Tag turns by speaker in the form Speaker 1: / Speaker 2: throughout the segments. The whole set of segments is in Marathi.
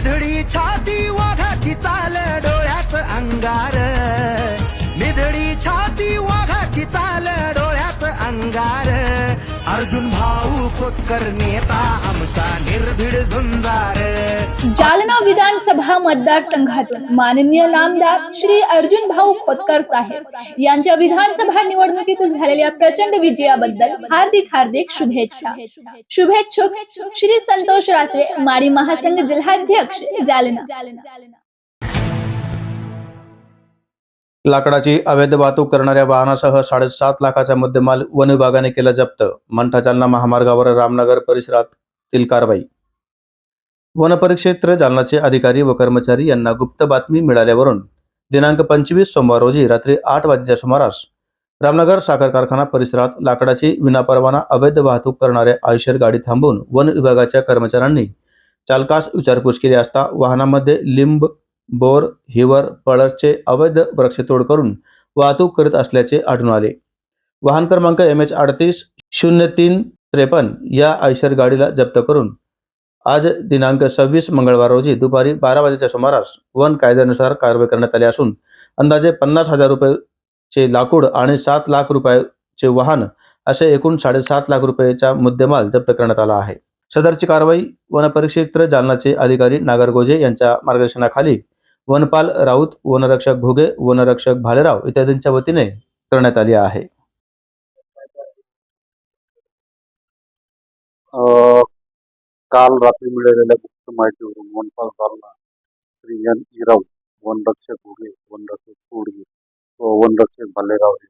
Speaker 1: निधडी छाती वाघाची चाल डोळ्यात अंगार. निधडी छाती वाघाची चाल डोळ्यात अंगार अर्जुन भाऊ खोतकर नेता आमचा निर्भीड झुंजार.
Speaker 2: जालना विधानसभा मतदारसंघातून माननीय नामदार श्री अर्जुन भाऊ खोतकर साहेब यांच्या विधानसभा निवडणुकीत झालेल्या प्रचंड विजयाबद्दल हार्दिक हार्दिक शुभेच्छा. शुभेच्छुक श्री संतोष रासवे माडी महासंघ जिल्हाध्यक्ष जालना.
Speaker 3: लाकडाची अवैध वाहतूक करणाऱ्या वाहनासह साडेसात लाखाचा मुद्देमाल वन विभागाने केला जप्त. मंठा जालना महामार्गावर रामनगर परिसरातील कारवाई. वन परिक्षेत्र जालनाचे अधिकारी व कर्मचारी यांना गुप्त बातमी मिळाल्यावरून दिनांक पंचवीस सोमवार रोजी रात्री आठ वाजेच्या सुमारास रामनगर साखर कारखाना परिसरात लाकडाची विनापरवाना अवैध वाहतूक करणाऱ्या आयशर गाडी थांबवून वन विभागाच्या कर्मचाऱ्यांनी चालकास विचारपूस केली असता वाहनामध्ये लिंब बोर हिवर पळसचे अवैध वृक्षतोड करून वाहतूक करीत असल्याचे आढळून आले. वाहन क्रमांक एम एच अडतीस शून्य तीन त्रेपन्न या आयशर गाडीला जप्त करून आज दिनांक सव्वीस मंगळवार रोजी दुपारी बारा वाजेच्या सुमारास वन कायद्यानुसार कारवाई करण्यात आली असून अंदाजे पन्नास हजार रुपयेचे लाकूड आणि सात लाख रुपयाचे वाहन असे एकूण साडेसात लाख रुपयेचा मुद्देमाल जप्त करण्यात आला आहे. सदरची कारवाई वनपरिक्षेत्र जालनाचे अधिकारी नागरगोजे यांच्या मार्गदर्शनाखाली वनपाल राऊत वनरक्षक घुगे वनरक्षक भालेराव इत्यादींच्या वतीने करण्यात आली आहे.
Speaker 4: काल रात्री मिळालेल्या गुप्त माहितीवरून वनपाल जालना श्री एन इराव वनरक्षक घुगे वनरक्षक सोडगे व वनरक्षक भालेराव हे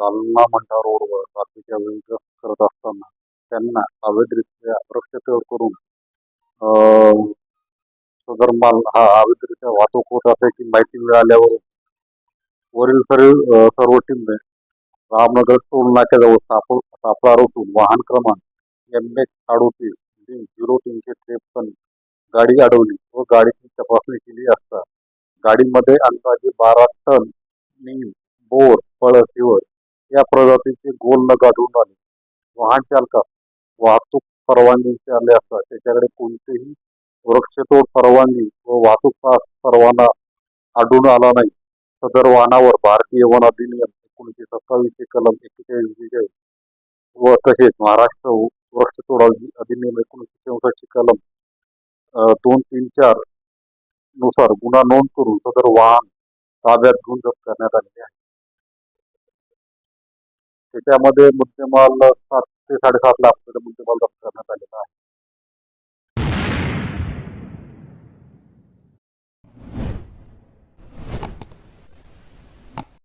Speaker 4: जालना मंठा रोडवर रात्रीच्या वेळी गस्त करत असताना त्यांना अवैधरित्या वृक्षतोड करून सदर माल हा अवैधरित्या वाहतूक होत असल्याची माहिती मिळाल्यावर वरील सर्व सर्व टीमने रामनगर टोल नाक्याजवळ सापळ सापळा रोखून वाहन क्रमांक एम एच अडोतीस डी झिरो तीनशे त्रेपन्न गाडी अडवली व गाडीची तपासणी केली असता गाडीमध्ये अंदाजे बारा टन नीम बोर पळस हिवर या प्रजातीचे गोल न गाठून आले. वाहन चालकास वाहतूक परवानगी आले असता त्याच्याकडे कोणतेही वृक्षतोड परवानगी व वाहतूक पास परवाना आढळून आला नाही. सदर वाहनावर भारतीय वन अधिनियम एकोणीसशे सत्तावीसचे कलम एक्केचाळीस बेचाळीस व तसेच महाराष्ट्र वृक्षतोड अधिनियम एकोणीसशे चौसष्टचे कलम दोन तीन चारनुसार गुन्हा नोंद करून सदर वाहन ताब्यात घेऊन जप्त करण्यात आलेले आहे. त्याच्यामध्ये मुद्देमाल सात ते साडेसात लाख रुपये मुद्देमाल जप्त करण्यात आलेला आहे.